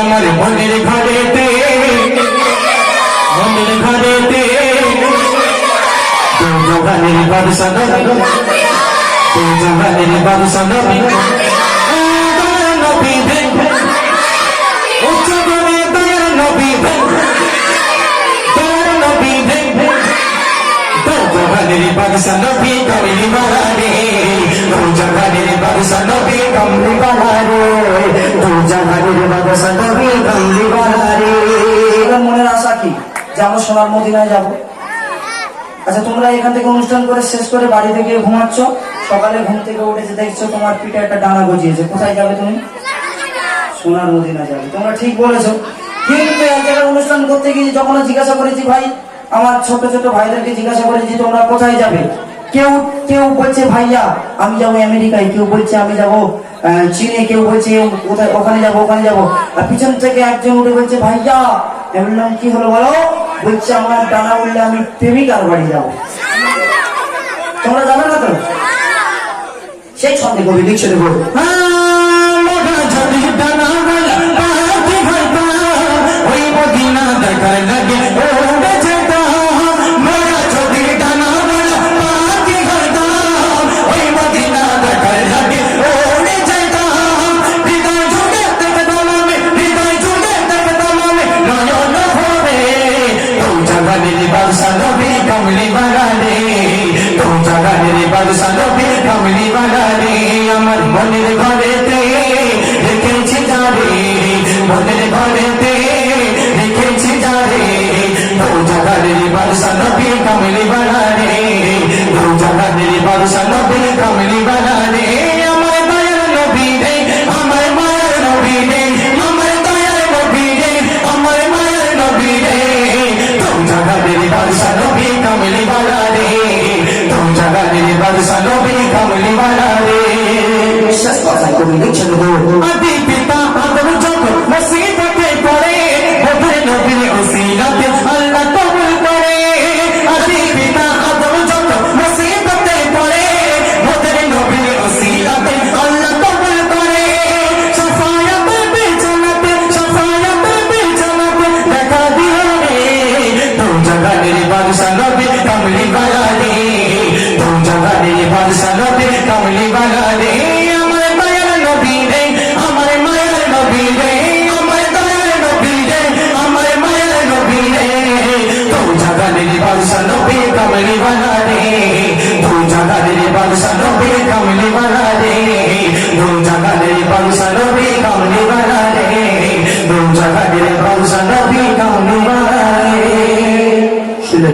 আমার মনের ঘরেতে। মনের ঘরেতে। দু জবানের বাদশা বাদশা নবী উচ্চ করে। বাদশা নবী কমলি বালা রে বাদশা নবী কমলি বালা আমরা সোনার মদিনায় যাব। আচ্ছা তোমরা এখান থেকে অনুষ্ঠান করে শেষ করে বাড়িতে গিয়ে ঘুমাচ্ছ। সকালে ঘুম থেকে উঠেছে দেখছ তোমার পিঠে একটা ডানা গজিয়েছে। কোথায় যাবে তুমি? সোনার মদিনা যাবে। তোমরা ঠিক বলেছ। কিন্তু এক জায়গায় অনুষ্ঠান করতে গিয়ে যখন জিজ্ঞাসা করেছি, ভাই, আমার ছোট ছোট ভাইদেরকে জিজ্ঞাসা করেছি, তোমরা কোথায় যাবে? কেউ কেউ বলছে, ভাইয়া, আমি যাব আমেরিকায়। কেউ বলছে, আমি যাব চীনে। কেউ বলছে কোথায়, ওখানে যাব ওখানে যাব। আর পিছন থেকে একজন উঠে বলছে, ভাইয়া। আমি বললাম, কি হলো বলো? বলছে, আমার ডানা উঠলে আমি প্রেমিকার বাড়ি যাব। তোমরা জানো না তো? সেই ছন্দে কবি লিখছে লাগা জগানের বাদশা নবী কমলি বাগানে। তো জগানের বাদশা নবী কমলি বাগানে? আমার মনের ঘরেতে রেখেছি যারে মনের ঘরেতে রেখেছি যারে তো জগানের বাদশা নবী কমলি বাগানে? তো জগানের বাদশা নবী কমলি তুম জগানের বাদশা নবী কমলি বাগানে শেষ কথা কবি লিখছে দেবো আদি জাগাদের বাদশা নবী কমলি বানা রে তু জাগাদের বাদশা নবী কমলি বানা রে